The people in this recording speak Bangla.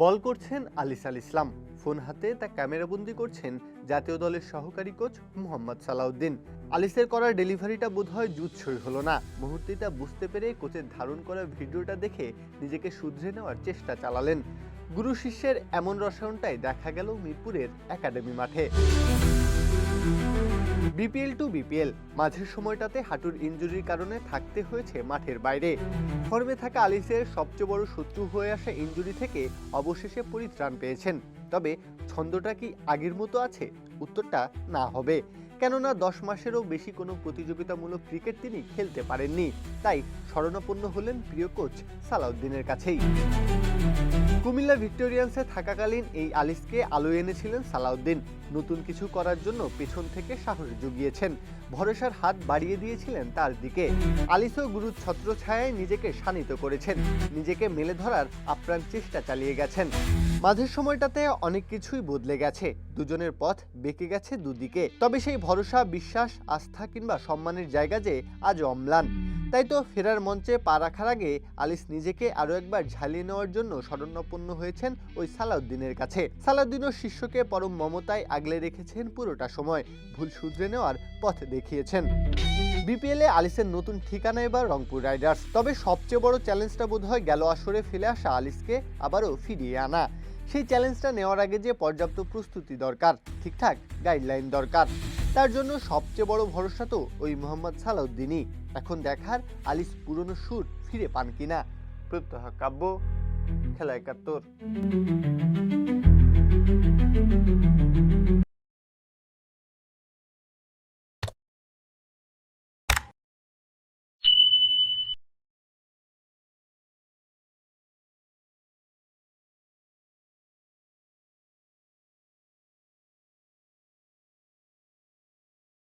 বল করছেন আলিস আল ইসলাম। ফোন হাতে তা ক্যামেরাবন্দি করছেন জাতীয় দলের সহকারী কোচ মোহাম্মদ সালাউদ্দিন। আলিসের করা ডেলিভারিটা বোধ বোধহয় জুৎসই হলো না। মুহূর্তে তা বুঝতে পেরে কোচের ধারণ করা ভিডিওটা দেখে নিজেকে শুধরে নেওয়ার চেষ্টা চালালেন। গুরু শিষ্যের এমন রসায়নটাই দেখা গেল মিরপুরের একাডেমি মাঠে। বিপিএল টু বিপিএল, মাঝের সময়টাতে হাঁটুর ইনজুরির কারণে থাকতে হয়েছে মাঠের বাইরে। ফর্মে থাকা আলিসের সবচেয়ে বড় শত্রু হয়ে আসা ইনজুরি থেকে অবশেষে পরিত্রাণ পেয়েছেন। তবে ছন্দটা কি আগের মতো আছে? উত্তরটা না হবে। কেননা দশ মাসেরও বেশি কোনো প্রতিযোগিতামূলক ক্রিকেট তিনি খেলতে পারেননি। তাই শরণাপন্ন হলেন প্রিয় কোচ সালাউদ্দিনের কাছেই। কুমিল্লা ভিক্টোরিয়ান্সে থাকাকালীন এই আলিসকে আলো এনেছিলেন সালাউদ্দিন। নতুন কিছু করার জন্য পেছন থেকে সাহস জুগিয়েছেন। ভরসার হাত বাড়িয়ে দিয়েছিলেন তার দিকে। আলিসও গুরুর ছত্রছায়ায় নিজেকে শানিত করেছেন। নিজেকে মেলে ধরার আপ্রাণ চেষ্টা চালিয়ে গেছেন। মাঝের সময়টাতে অনেক কিছুই বদলে গেছে। দুজনের পথ বেঁকে গেছে দুদিকে। তবে সেই ভরসা, বিশ্বাস, আস্থা কিংবা সম্মানের জায়গা যে আজ অম্লান। তাই তো ফেরার মঞ্চে পা রাখার আগে আলিস নিজেকে আরও একবার ঝালিয়ে নেওয়ার জন্য শরণাপন্ন হয়েছেন ওই সালাউদ্দিনের কাছে। সালাউদ্দিনও শিষ্যকে পরম মমতায় আগলে রেখেছেন পুরোটা সময়। ভুল শুধরে নেওয়ার পথ দেখিয়েছেন। বিপিএলে আলিসের নতুন ঠিকানা এবার রংপুর রাইডার্স। তবে সবচেয়ে বড় চ্যালেঞ্জটা বোধ হয় গেল আসরে ফেলে আসা আলিসকে আবারও ফিরিয়ে আনা। সেই চ্যালেঞ্জটা নেওয়ার আগে যে পর্যাপ্ত প্রস্তুতি দরকার, ঠিকঠাক গাইডলাইন দরকার। তার জন্য সবচেয়ে বড় ভরসা তো ওই মোহাম্মদ সালাউদ্দিনই। এখন দেখার আলিস পুরনো সুর ফিরে পান কিনা। প্রত্যহ কাব্য, খেলা একাত্তর।